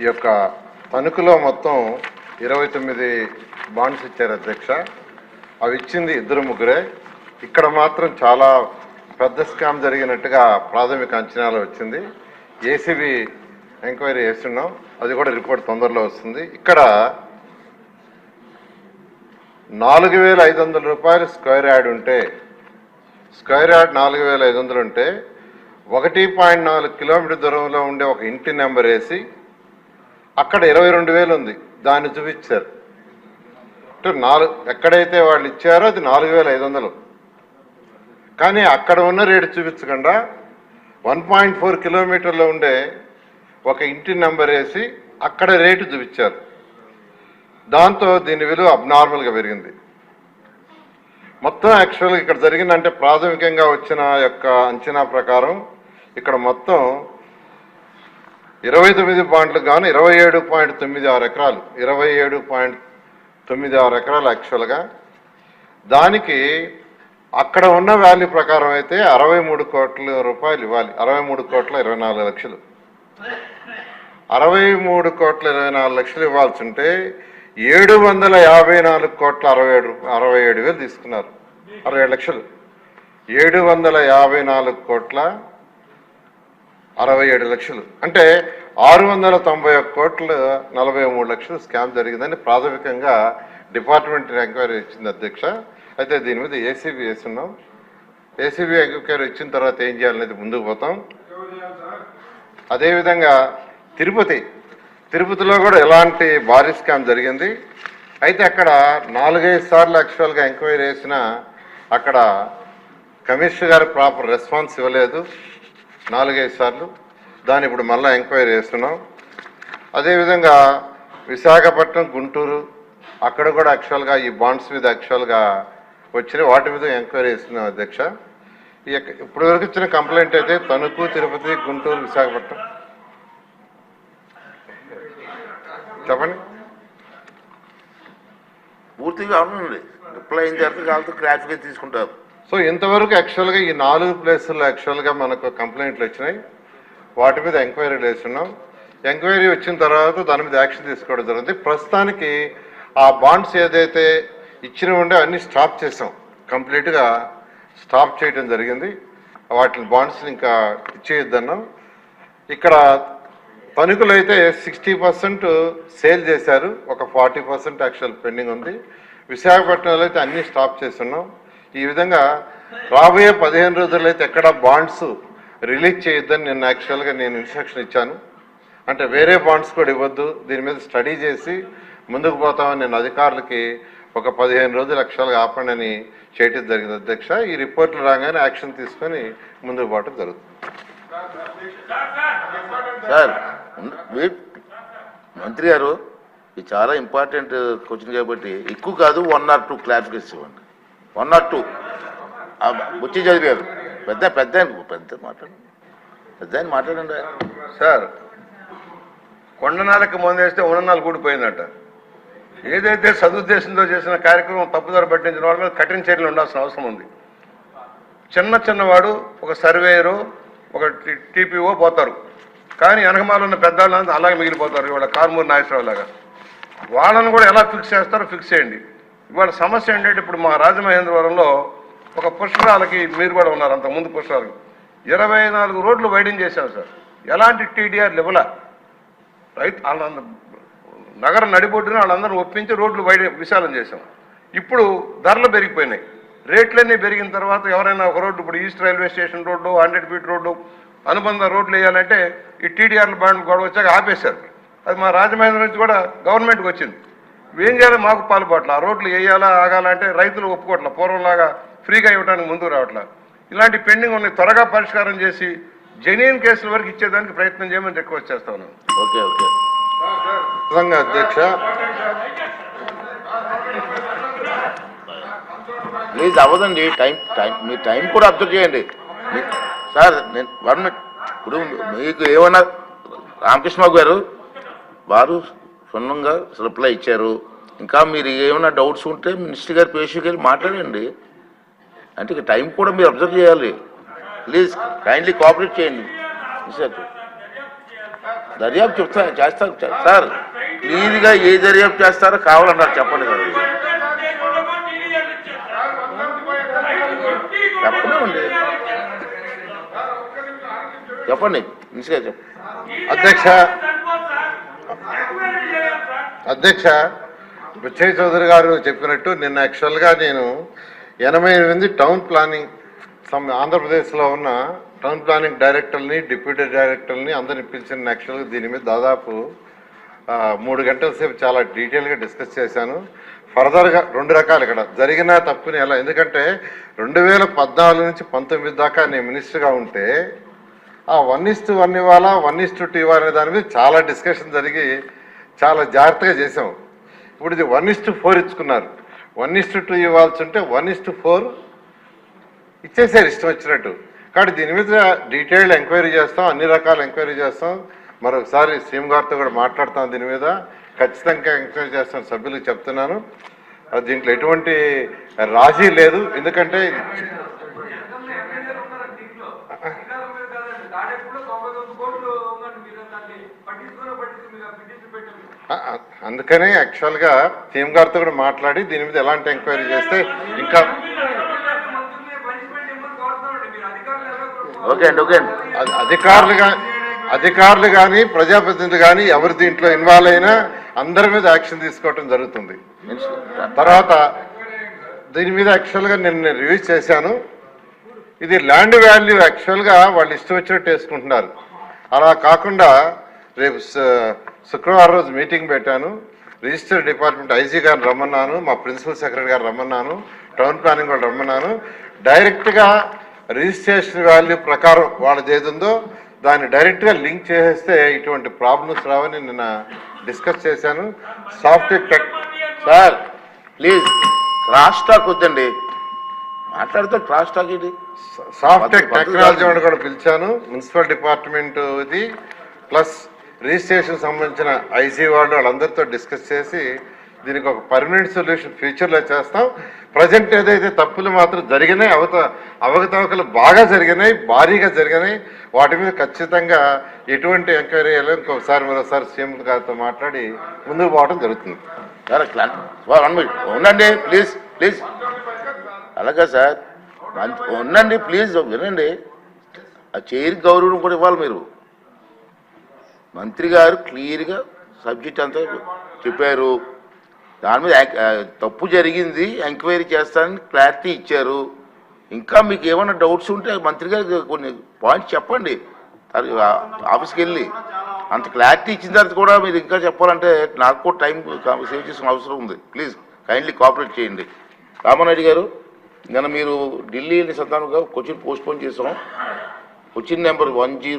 ఈ యొక్క తణుకులో మొత్తం ఇరవై తొమ్మిది బాండ్స్ ఇచ్చారు అధ్యక్ష. అవి ఇచ్చింది ఇద్దరు ముగ్గురే. ఇక్కడ మాత్రం చాలా పెద్ద స్కామ్ జరిగినట్టుగా ప్రాథమిక అంచనాలు వచ్చింది. ఏసీబీ ఎంక్వైరీ చేస్తున్నాం. అది కూడా రిపోర్ట్ తొందరలో వస్తుంది. ఇక్కడ నాలుగు వేల ఐదు వందల రూపాయలు స్క్వేర్ యార్డ్ ఉంటే స్క్వేర్ యార్డ్ నాలుగు వేల ఐదు వందలు ఉంటే ఒకటి పాయింట్ నాలుగు కిలోమీటర్ దూరంలో ఉండే ఒక ఇంటి నెంబర్ వేసి అక్కడ ఇరవై రెండు వేలు ఉంది. దాన్ని చూపించారు. అంటే నాలుగు ఎక్కడైతే వాళ్ళు ఇచ్చారో అది నాలుగు వేల ఐదు వందలు. కానీ అక్కడ ఉన్న రేటు చూపించకుండా వన్ పాయింట్ ఫోర్ కిలోమీటర్లో ఉండే ఒక ఇంటి నెంబర్ వేసి అక్కడ రేటు చూపించారు. దాంతో దీని విలువ అబ్నార్మల్గా పెరిగింది. మొత్తం యాక్చువల్గా ఇక్కడ జరిగిందంటే ప్రాథమికంగా వచ్చిన యొక్క అంచనా ప్రకారం ఇక్కడ మొత్తం ఇరవై తొమ్మిది పాయింట్లు గాను ఇరవై ఏడు పాయింట్ తొమ్మిది ఆరు ఎకరాలు. ఇరవై ఏడు పాయింట్ తొమ్మిది ఆరు ఎకరాలు యాక్చువల్గా దానికి అక్కడ ఉన్న వాల్యూ ప్రకారం అయితే అరవై మూడు కోట్ల రూపాయలు ఇవ్వాలి. అరవై మూడు కోట్ల ఇరవై నాలుగు లక్షలు. అరవై మూడు కోట్ల ఇరవై నాలుగు లక్షలు ఇవ్వాల్సి ఉంటే ఏడు వందల యాభై నాలుగు కోట్ల అరవై ఏడు అరవై ఏడు వేలు తీసుకున్నారు. అరవై ఏడు లక్షలు. ఏడు వందల యాభై నాలుగు కోట్ల అరవై ఏడు లక్షలు. అంటే ఆరు వందల తొంభై ఒక్క కోట్లు నలభై మూడు లక్షలు స్కామ్ జరిగిందని ప్రాథమికంగా డిపార్ట్మెంట్ ఎంక్వైరీ ఇచ్చింది అధ్యక్ష. అయితే దీని మీద ఏసీబీ వేస్తున్నాం. ఏసీబీ ఎంక్వైరీ ఇచ్చిన తర్వాత ఏం చేయాలనేది ముందుకు పోతాం. అదేవిధంగా తిరుపతి. తిరుపతిలో కూడా ఎలాంటి భారీ స్కామ్ జరిగింది. అయితే అక్కడ నాలుగైదు సార్లు యాక్చువల్గా ఎంక్వైరీ చేసిన అక్కడ కమిషనర్ గారు ప్రాపర్ రెస్పాన్స్ ఇవ్వలేదు. నాలుగైదు సార్లు. దాన్ని ఇప్పుడు మళ్ళీ ఎంక్వైరీ చేస్తున్నాం. అదేవిధంగా విశాఖపట్నం గుంటూరు అక్కడ కూడా యాక్చువల్గా ఈ బాండ్స్ మీద యాక్చువల్గా వచ్చిన వాటి మీద ఎంక్వైరీ చేస్తున్నాం అధ్యక్ష. ఈ ఇప్పటి వరకు ఇచ్చిన కంప్లైంట్ అయితే తణుకు తిరుపతి గుంటూరు విశాఖపట్నం. చెప్పండి. పూర్తిగా అవునండి రిప్లై అయిన తర్వాత కావాలంటే క్రాచ్గా తీసుకుంటారు. సో ఇంతవరకు యాక్చువల్గా ఈ నాలుగు ప్లేసుల్లో యాక్చువల్గా మనకు కంప్లైంట్లు వచ్చినాయి. వాటి మీద ఎంక్వైరీ వేస్తున్నాం ఎంక్వైరీ వచ్చిన తర్వాత దాని మీద యాక్షన్ తీసుకోవడం జరిగింది. ప్రస్తుతానికి ఆ బాండ్స్ ఏదైతే ఇచ్చిన ఉండే అన్ని స్టాప్ చేసాం. కంప్లీట్గా స్టాప్ చేయడం జరిగింది. వాటి బాండ్స్ని ఇంకా ఇచ్చేయొద్దన్నాం. ఇక్కడ తణుకులు అయితే సిక్స్టీ పర్సెంట్ సేల్ చేశారు. ఒక ఫార్టీ పర్సెంట్ యాక్చువల్ పెండింగ్ ఉంది. విశాఖపట్నంలో అయితే అన్నీ స్టాప్ చేస్తున్నాం. ఈ విధంగా రాబోయే పదిహేను రోజుల్లో అయితే ఎక్కడ బాండ్స్ రిలీజ్ చేయొద్దని నేను యాక్చువల్గా నేను ఇన్స్ట్రక్షన్ ఇచ్చాను. అంటే వేరే బాండ్స్ కూడా ఇవ్వద్దు. దీని మీద స్టడీ చేసి ముందుకు పోతామని నేను అధికారులకి ఒక పదిహేను రోజులు అక్షరాలుగా ఆపండి చేయటం జరిగింది అధ్యక్ష. ఈ రిపోర్ట్లు రాగానే యాక్షన్ తీసుకొని ముందుకు పోవటం జరుగుతుంది. సార్ మంత్రి గారు ఇది చాలా ఇంపార్టెంట్ క్వశ్చన్ కాబట్టి ఎక్కువ కాదు వన్ ఆర్ టూ క్లారిఫికేషన్ ఇవ్వండి. One not two Butchi Chowdary గారు పెద్ద పెద్ద పెద్ద మాట్లాడండి పెద్ద ఆయన మాట్లాడండి. సార్ కొండనాలకు మందేస్తే ఉన్ననాలు కూడిపోయిందట. ఏదైతే సదుద్దేశంతో చేసిన కార్యక్రమం తప్పుదారు పట్టించిన వాళ్ళ మీద కఠిన చర్యలు ఉండాల్సిన అవసరం ఉంది. చిన్న చిన్నవాడు ఒక సర్వేయరు ఒక టీపీఓ పోతారు. కానీ వెనకమాల ఉన్న పెద్దవాళ్ళు అలాగే మిగిలిపోతారు ఇవాళ కార్మూరి నాగేశ్వరరావు లాగా. వాళ్ళని కూడా ఎలా ఫిక్స్ చేస్తారో ఫిక్స్ చేయండి. ఇవాళ సమస్య ఏంటంటే ఇప్పుడు మా రాజమహేంద్రవరంలో ఒక పుష్కరాలకి మీరు కూడా ఉన్నారు అంత ముందు పుష్కరాలకి. ఇరవై నాలుగు రోడ్లు వైడింగ్ చేశాం సార్. ఎలాంటి టీడీఆర్ లెవెల. రైతు వాళ్ళ నగర నడిబొడ్డున వాళ్ళందరూ ఒప్పించి రోడ్లు వైడి విశాలం చేశాం. ఇప్పుడు ధరలు పెరిగిపోయినాయి. రేట్లన్నీ పెరిగిన తర్వాత ఎవరైనా ఒక రోడ్డు ఇప్పుడు east railway station road hundred feet road అనుబంధ రోడ్లు వేయాలంటే ఈ టీడీఆర్ల బాండ్ గొడవ వచ్చాక ఆపేశారు. అది మా రాజమహేంద్ర నుంచి కూడా గవర్నమెంట్కి వచ్చింది. ఏం చేయాలి? మాకు పాల్పట్ల. ఆ రోడ్లు వేయాలా ఆగాలంటే రైతులు ఒప్పుకోవట్ల పూర్వంలాగా ఫ్రీగా ఇవ్వడానికి ముందుకు రావట్లా. ఇలాంటి పెండింగ్ ఉన్నాయి. త్వరగా పరిష్కారం చేసి జెన్యున్ కేసుల వరకు ఇచ్చేదానికి ప్రయత్నం చేయమని రిక్వెస్ట్ చేస్తా ఉన్నాను ఓకే ఓకే. నిజంగా అధ్యక్ష. ప్లీజ్ అవ్వదండి. టైం టైం మీ టైం కూడా అబ్జర్వ్ చేయండి. సార్ నేను వన్ మినిట్ ఇప్పుడు మీకు ఏమన్నా రామకృష్ణ గారు వారు క్షుణ్ణంగా రిప్లై ఇచ్చారు. ఇంకా మీరు ఏమైనా డౌట్స్ ఉంటే మినిస్టర్ గారు పేషి గారు మాట్లాడండి. అంటే ఇక టైం కూడా మీరు అబ్జర్వ్ చేయాలి. ప్లీజ్ కైండ్లీ కోఆపరేట్ చేయండి. మినిస్టర్ దర్యాప్తు చెప్తా చేస్తారు సార్ క్లీన్గా ఏ దర్యాప్తు చేస్తారో కావాలన్నారు. చెప్పండి సార్. చెప్పండి. చెప్పండి నిశ్చయ చెప్పండి. అధ్యక్ష అధ్యక్ష బుచ్చయ్య చౌదరి గారు చెప్పినట్టు నిన్న యాక్చువల్గా నేను ఎనభై ఎనిమిది టౌన్ ప్లానింగ్ సమ్ ఆంధ్రప్రదేశ్లో ఉన్న టౌన్ ప్లానింగ్ డైరెక్టర్ని డిప్యూటీ డైరెక్టర్ని అందరిని పిలిచిన యాక్చువల్గా దీని మీద దాదాపు మూడు గంటల సేపు చాలా డీటెయిల్గా డిస్కస్ చేశాను. ఫర్దర్గా రెండు రకాలు ఇక్కడ. జరిగిన తప్పుని ఎలా? ఎందుకంటే రెండు వేల పద్నాలుగు నుంచి పంతొమ్మిది దాకా నేను మినిస్టర్గా ఉంటే ఆ వన్ ఇస్ టు వన్ ఇవ్వాలా వన్ ఇస్ టు టూ ఇవ్వాలనే దాని మీద చాలా డిస్కషన్ జరిగి చాలా జాగ్రత్తగా చేసాం ఇప్పుడు ఇది వన్ ఇస్టు ఫోర్ ఇచ్చుకున్నారు. వన్ ఇస్టు టూ ఇవ్వాల్సి ఉంటే వన్ ఇస్టు ఫోర్ ఇచ్చేసారు ఇష్టం వచ్చినట్టు. కాబట్టి దీని మీద డీటెయిల్డ్ ఎంక్వైరీ చేస్తాం అన్ని రకాల ఎంక్వైరీ చేస్తాం. మరొకసారి సీఎం గారితో కూడా మాట్లాడతాం దీని మీద. ఖచ్చితంగా ఎంక్వైరీ చేస్తాం సభ్యులకు చెప్తున్నాను. దీంట్లో ఎటువంటి రాజీ లేదు. ఎందుకంటే అందుకనే యాక్చువల్గా సీఎం గారితో కూడా మాట్లాడి దీని మీద ఎలాంటి ఎంక్వైరీ చేస్తే ఇంకా ఓకే అండి ఓకే అండి. అధికారులు గా అధికారులు కానీ ప్రజాప్రతినిధులు కానీ ఎవరు దీంట్లో ఇన్వాల్వ్ అయినా అందరి మీద యాక్షన్ తీసుకోవటం జరుగుతుంది. తర్వాత దీని మీద యాక్చువల్గా నేను రివ్యూ చేశాను. ఇది ల్యాండ్ వాల్యూ యాక్చువల్గా వాళ్ళు ఇష్టం వచ్చినట్టు వేసుకుంటున్నారు. అలా కాకుండా రేపు శుక్రవారం రోజు మీటింగ్ పెట్టాను. రిజిస్టర్ డిపార్ట్మెంట్ ఐజీ గారిని రమ్మన్నాను మా ప్రిన్సిపల్ సెక్రటరీ గారు రమ్మన్నాను టౌన్ ప్లానింగ్ వాళ్ళు రమ్మన్నాను. డైరెక్ట్గా రిజిస్ట్రేషన్ వాల్యూ ప్రకారం వాళ్ళది ఏది ఉందో దాన్ని డైరెక్ట్గా లింక్ చేసేస్తే ఇటువంటి ప్రాబ్లమ్స్ రావని నిన్న డిస్కస్ చేశాను. Software tech sir please. Cross talk వద్దండి. మాట్లాడితే క్రాస్ టాక్ ఇది. సాఫ్ట్ టెక్ పద్ధతి టెక్నాలజీ. వాడు కూడా పిలిచాను. మున్సిపల్ డిపార్ట్మెంట్ ఇది ప్లస్ రిజిస్ట్రేషన్ సంబంధించిన ఐసీ వాళ్ళు వాళ్ళందరితో డిస్కస్ చేసి దీనికి ఒక పర్మనెంట్ సొల్యూషన్ ఫ్యూచర్లో చేస్తాం. ప్రజెంట్ ఏదైతే తప్పులు మాత్రం జరిగినాయి అవత అవకతవకలు బాగా జరిగినాయి భారీగా జరిగినాయి వాటి మీద ఖచ్చితంగా ఎటువంటి ఎంక్వైరీ చేయాలో ఇంకొకసారి మరోసారి సీఎం గారితో మాట్లాడి ముందుకు పోవడం జరుగుతుంది. ఉండండి ప్లీజ్ ప్లీజ్ అలాగా సార్. ఉండండి ప్లీజ్ వినండి. ఆ చైర్ గౌరవం కూడా ఇవ్వాలి మీరు. మంత్రి గారు క్లియర్గా సబ్జెక్ట్ అంతా చెప్పారు. దాని మీద తప్పు జరిగింది ఎంక్వైరీ చేస్తానని క్లారిటీ ఇచ్చారు. ఇంకా మీకు ఏమైనా డౌట్స్ ఉంటే మంత్రి గారికి కొన్ని పాయింట్స్ చెప్పండి. ఆఫీస్కి వెళ్ళి అంత క్లారిటీ ఇచ్చిన తర్వాత కూడా మీరు ఇంకా చెప్పాలంటే నాకు కూడా టైం సేవ్ చేసిన అవసరం ఉంది. ప్లీజ్ కైండ్లీ కోఆపరేట్ చేయండి. రామారెడ్డి గారు. నిన్న మీరు ఢిల్లీ సంతానంగా క్వశ్చన్ పోస్ట్ పోన్ చేసాం క్వశ్చన్ నెంబర్ వన్ జీరో